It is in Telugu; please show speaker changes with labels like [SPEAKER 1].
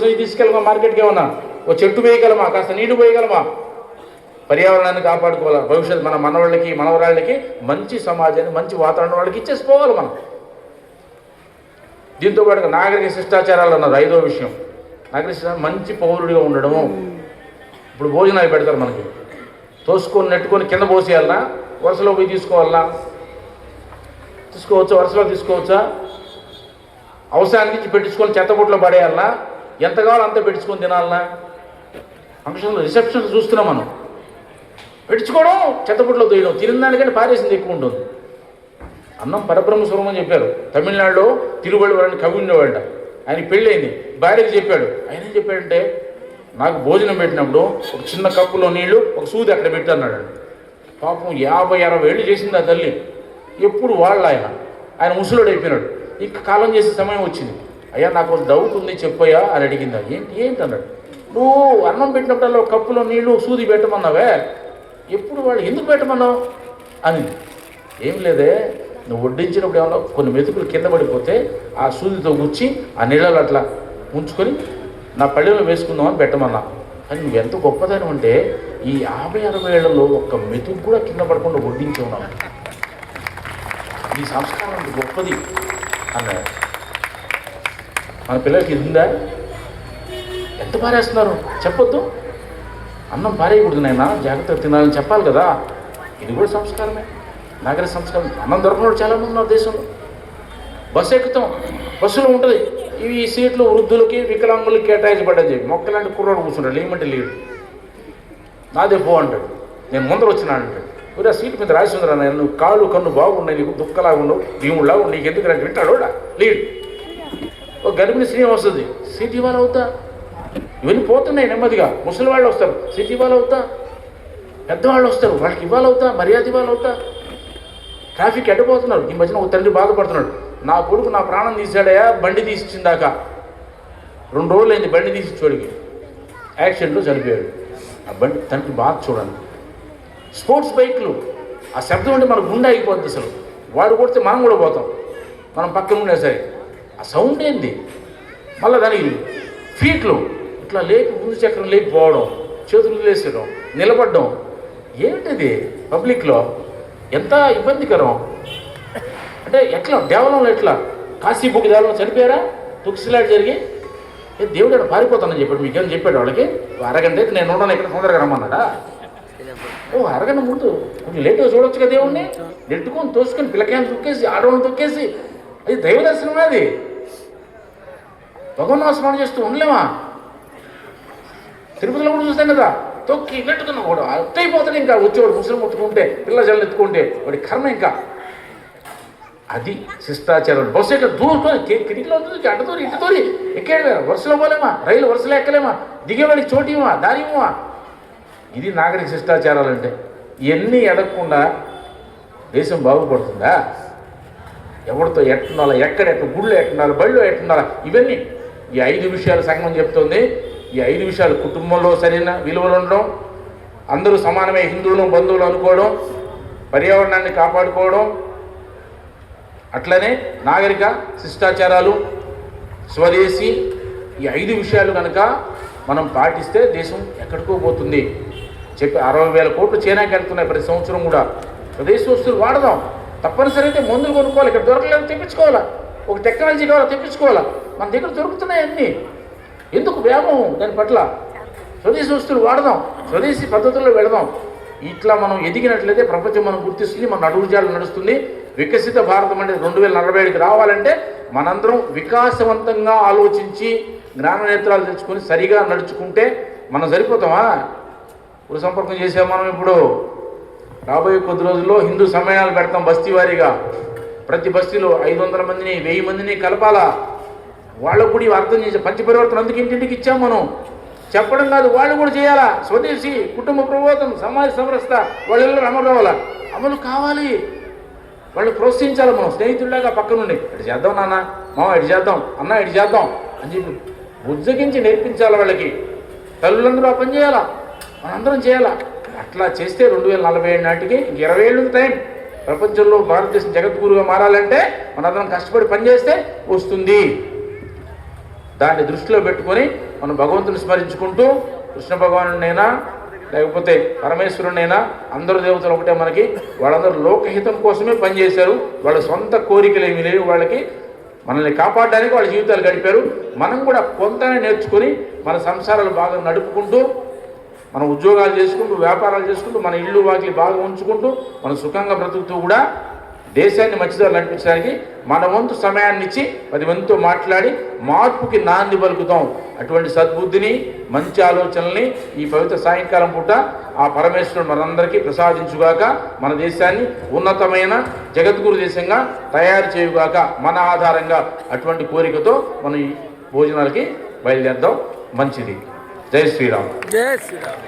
[SPEAKER 1] కోసం తీసుకెళ్ళమా మార్కెట్కి ఏమన్నా ఓ చెట్టు వేయగలమా కాస్త నీళ్ళు పోయగలమా? పర్యావరణాన్ని కాపాడుకోవాలి? భవిష్యత్తు మన మనవాళ్ళకి మనవరాళ్ళకి మంచి సమాజాన్ని మంచి వాతావరణం వాళ్ళకి ఇచ్చేసుకోవాలి మనం. దీంతో పాటు నాగరిక శిష్టాచారాలు అన్నారు ఐదో విషయం. నాగరిక మంచి పౌరుడిగా ఉండడము. ఇప్పుడు భోజనాలు పెడతారు మనకి. తోసుకొని నెట్టుకొని కింద పోసేయాలనా? వరుసలో పోయి తీసుకోవాలనా? తీసుకోవచ్చా? వరుసలో తీసుకోవచ్చా? అవసరానికి పెట్టించుకొని చెత్తబుట్లో పడేయాలనా? ఎంత కావాలో అంత పెట్టుకొని తినాలనా? ఫంక్షన్లో రిసెప్షన్ చూస్తున్నాం మనం. పెట్టుకోవడం చెత్తపుట్లో దొయ్యడం తిన దానికంటే పారేసింది ఎక్కువ ఉంటుంది అన్నం పరబ్రహ్మ స్వరం అని చెప్పారు. తమిళనాడులో తిరువళ్ళవరని కవి ఉండేవాళ్ళ ఆయన పెళ్ళైంది భార్యకి చెప్పాడు. ఆయన ఏం చెప్పాడంటే నాకు భోజనం పెట్టినప్పుడు ఒక చిన్న కప్పులో నీళ్ళు ఒక సూది అక్కడ పెట్టన్నాడు పాపం యాభై అరవై ఏళ్ళు చేసింది ఆ తల్లి. ఎప్పుడు వాళ్ళ ఆయన. ఆయన ముసలుడు అయిపోయినాడు. ఇంకా కాలం చేసే సమయం వచ్చింది. అయ్యా నాకు డౌట్ ఉంది చెప్పయ్యా అని అడిగింది. ఏంటి ఏంటి అన్నాడు నువ్వు అన్నం పెట్టినప్పుడల్లా కప్పులో నీళ్ళు సూది పెట్టమన్నావే. ఎప్పుడు వాళ్ళు ఎందుకు పెట్టమన్నావు? అని. ఏం లేదే నువ్వు వడ్డించినప్పుడు ఏమన్నా కొన్ని మెతుకులు కింద పడిపోతే ఆ సూదితో గుచ్చి ఆ నీళ్ళలో అట్లా ఉంచుకొని నా పళ్ళెలో వేసుకుందామని పెట్టమన్నా. అని నువ్వు ఎంత గొప్పదని అంటే ఈ యాభై అరవై ఏళ్ళలో ఒక్క మెతుకు కూడా కింద పడకుండా వడ్డించి ఉన్నావు ఈ సంస్కారం గొప్పది. అన్నాడు. మన పిల్లలకి ఇది ఉందా? ఎంత పారేస్తున్నారు? చెప్పొద్దు. అన్నం పారేయకూడదు నాయన జాగ్రత్తగా తినాలని చెప్పాలి కదా. ఇది కూడా సంస్కారమే. నాగరిక సంస్కారం. అన్నం దొరకనోడు చాలామంది ఉన్నారు దేశంలో. బస్సు ఎక్కుతాం. బస్సులో ఉంటుంది. ఇవి ఈ సీట్లు వృద్ధులకి వికలాంగులకి కేటాయించబడ్డని చెప్పి. మొక్కలాంటి కుర్రాడు కూర్చుంటాడు. లేమంటే లేడు. నాదే పో అంటాడు. నేను ముందర వచ్చినా అంటాడు. మరి ఆ సీట్ మీద రాసి ఉందిరా నేను కాళ్ళు కన్ను బాగున్నాయి నీకు దుఃఖలాగా ఉండవు భీముడిలాగా నీకు ఎందుకు రండి వింటాడు లేడు లీడ్. ఒక గర్భిణి స్త్రీ వస్తుంది. సీట్ ఇవ్వాలి అవుతా? ఇవన్నీ పోతున్నాయి నెమ్మదిగా. ముసలి వాళ్ళు వస్తారు. సీట్ ఇవ్వాలి అవుతా? పెద్దవాళ్ళు వస్తారు. వాళ్ళకి ఇవ్వాలవుతా మర్యాద ఇవ్వాలి అవుతా? ట్రాఫిక్ ఎడ్డపోతున్నారు ఈ మధ్యన ఒక తండ్రి బాధపడుతున్నాడు. నా కొడుకు నా ప్రాణం తీసాడయా బండి తీసిచ్చిందాక. రెండు రోజులు అయింది బండి తీసి చోడికి యాక్సిడెంట్లో చనిపోయాడు. ఆ బండి తండ్రి బాధ చూడండి స్పోర్ట్స్ బైక్లు. ఆ శబ్దం అంటే మన గుండె అయిపోద్ది అసలు. వాడు కొడితే మనం కూడా పోతాం. మనం పక్కన ఉండే సరే. ఆ సౌండ్ ఏంది? మళ్ళీ దానికి ఫీట్లు. ఇట్లా లేపి ముందు చక్రం లేపి పోవడం చేతులు వదిలేసడం నిలబడడం. ఏంటిది పబ్లిక్లో? ఎంత ఇబ్బందికరం. అంటే ఎట్లా? దేవలంలో ఎట్లా? కాశీబుక్ దేవలం చనిపోయారా? తుక్సిలాట్ జరిగి? ఏ దేవుడు ఇక్కడ పారిపోతానని చెప్పాడు. మీకేం చెప్పాడు వాళ్ళకి? అరగంట అయితే నేను ఉండను ఇక్కడ తొందరగా రమ్మన్నాడా? ఓ అరగంట ముందు కొంచెం లేట్గా చూడొచ్చు కదా దేవుణ్ణి. నెట్టుకొని తోసుకొని పిల్లకాయని తొక్కేసి ఆడవాళ్ళని తొక్కేసి. అది దైవ దర్శనం అది? భగవన్ స్మరణ చేస్తూ ఉండలేమా? తిరుపతిలో కూడా చూస్తాం కదా తొక్కి పెట్టుకున్న కూడా అట్టయిపోతాడు ఇంకా వచ్చేవాడు ముసలి ముట్టుకుంటే పిల్ల జల్లు ఎత్తుకుంటే వాడి కర్మ ఇంకా. అది శిష్టాచారం. బస్సు ఎక్కడ దూరుకొని కిటికీలో ఉంటుంది అడ్డ దూరి ఇటు వరుసలో పోలేమా? రైలు వరుసలో ఎక్కలేమా? దిగేవాడికి చోటు ఇవ్వమా? దారి ఇవ్వమా? ఇది నాగరిక శిష్టాచారాలు అంటే. ఇవన్నీ ఎడగకుండా దేశం బాగుపడుతుందా? ఎవరితో ఎట్టుండాలా ఎక్కడ ఎట్టు గుళ్ళు ఎట్టుండాలి బళ్ళు ఎట్టుండాలా ఇవన్నీ ఈ ఐదు విషయాలు సంఘం చెప్తుంది. ఈ ఐదు విషయాలు కుటుంబంలో సరైన విలువలు ఉండడం అందరూ సమానమే హిందువులు బంధువులు అనుకోవడం పర్యావరణాన్ని కాపాడుకోవడం అట్లనే నాగరిక శిష్టాచారాలు స్వదేశీ ఈ ఐదు విషయాలు కనుక మనం పాటిస్తే దేశం ఎక్కడికో పోతుంది. చెప్పి అరవై వేల కోట్లు చైనాకి వెళ్తున్నాయి ప్రతి సంవత్సరం కూడా. స్వదేశీ వస్తువులు వాడదాం. తప్పనిసరి అయితే మందులు కొనుక్కోవాలి. ఇక్కడ దొరకలేదు తెప్పించుకోవాలి? ఒక టెక్నాలజీ కావాలా తెప్పించుకోవాలా? మన దగ్గర దొరుకుతున్నాయి అన్నీ. ఎందుకు వ్యామం దాని పట్ల? స్వదేశీ వస్తువులు వాడదాం. స్వదేశీ పద్ధతుల్లో వెళదాం ఇట్లా మనం ఎదిగినట్లయితే ప్రపంచం మనం గుర్తిస్తుంది మన అడుగుజాలు నడుస్తుంది. వికసిత భారతం అనేది రెండు వేల నలభై ఏడుకి రావాలంటే మనందరం వికాసవంతంగా ఆలోచించి జ్ఞాన నేత్రాలు తెచ్చుకొని సరిగా నడుచుకుంటే మనం సరిపోతామా? ఇప్పుడు సంపర్కం చేసాం మనం ఇప్పుడు. రాబోయే కొద్ది రోజుల్లో హిందూ సమ్మేళనాలు పెడతాం బస్తీ వారీగా. ప్రతి బస్తీలో ఐదు వందల మందిని వెయ్యి మందిని కలపాలా? వాళ్ళకు కూడా ఇవి అర్థం చేసే పంచపరివర్తన అందుకు ఇంటింటికి ఇచ్చాం మనం. చెప్పడం కాదు వాళ్ళు కూడా చేయాలా? స్వదేశీ కుటుంబ ప్రబోధం సమాజ సమరస్త వాళ్ళలో అమలు కావాలా? అమలు కావాలి. వాళ్ళు ప్రోత్సహించాలి మనం? స్నేహితుల్లాగా పక్కనుండి ఇటు చేద్దాం నాన్న మామ ఇటు చేద్దాం అన్న ఇటు చేద్దాం అని చెప్పి బుజ్జగించి నేర్పించాలి వాళ్ళకి? తల్లులందరూ ఆ పని చేయాలా? మనందరం చేయాలా? అట్లా చేస్తే రెండు వేల నలభై ఏడు నాటికి ఇంక ఇరవై ఏళ్ళు టైం. ప్రపంచంలో భారతదేశం జగద్గురుగా మారాలంటే మనందరం కష్టపడి పనిచేస్తే వస్తుంది. దాన్ని దృష్టిలో పెట్టుకొని మనం భగవంతుని స్మరించుకుంటూ కృష్ణ భగవానుడైనా లేకపోతే పరమేశ్వరునైనా అందరు దేవతలు ఒకటే మనకి వాళ్ళందరూ లోకహితం కోసమే పనిచేశారు. వాళ్ళ సొంత కోరికలు ఏమీ లేవు. వాళ్ళకి మనల్ని కాపాడడానికి వాళ్ళ జీవితాలు గడిపారు. మనం కూడా కొంతనే నేర్చుకొని మన సంసారాలు బాగా నడుపుకుంటూ మనం ఉద్యోగాలు చేసుకుంటూ వ్యాపారాలు చేసుకుంటూ మన ఇల్లు వాకిలి బాగా ఉంచుకుంటూ మనం సుఖంగా బ్రతుకుతూ కూడా దేశాన్ని మంచిదారు నడిపించడానికి మన వంతు సమయాన్ని ఇచ్చి పది మందితో మాట్లాడి మార్పుకి నాంది పలుకుతాం. అటువంటి సద్బుద్ధిని మంచి ఆలోచనల్ని ఈ పవిత్ర సాయంకాలం పూట ఆ పరమేశ్వరుడు మనందరికీ ప్రసాదించుగాక మన దేశాన్ని ఉన్నతమైన జగద్గురు దేశంగా తయారు చేయుగాక మన ఆధారంగా అటువంటి కోరికతో మనం ఈ భోజనాలకి బయలుదేరదాం మంచిది. ஜெய் ஸ்ரீராம்
[SPEAKER 2] ஜெய் ஸ்ரீராம்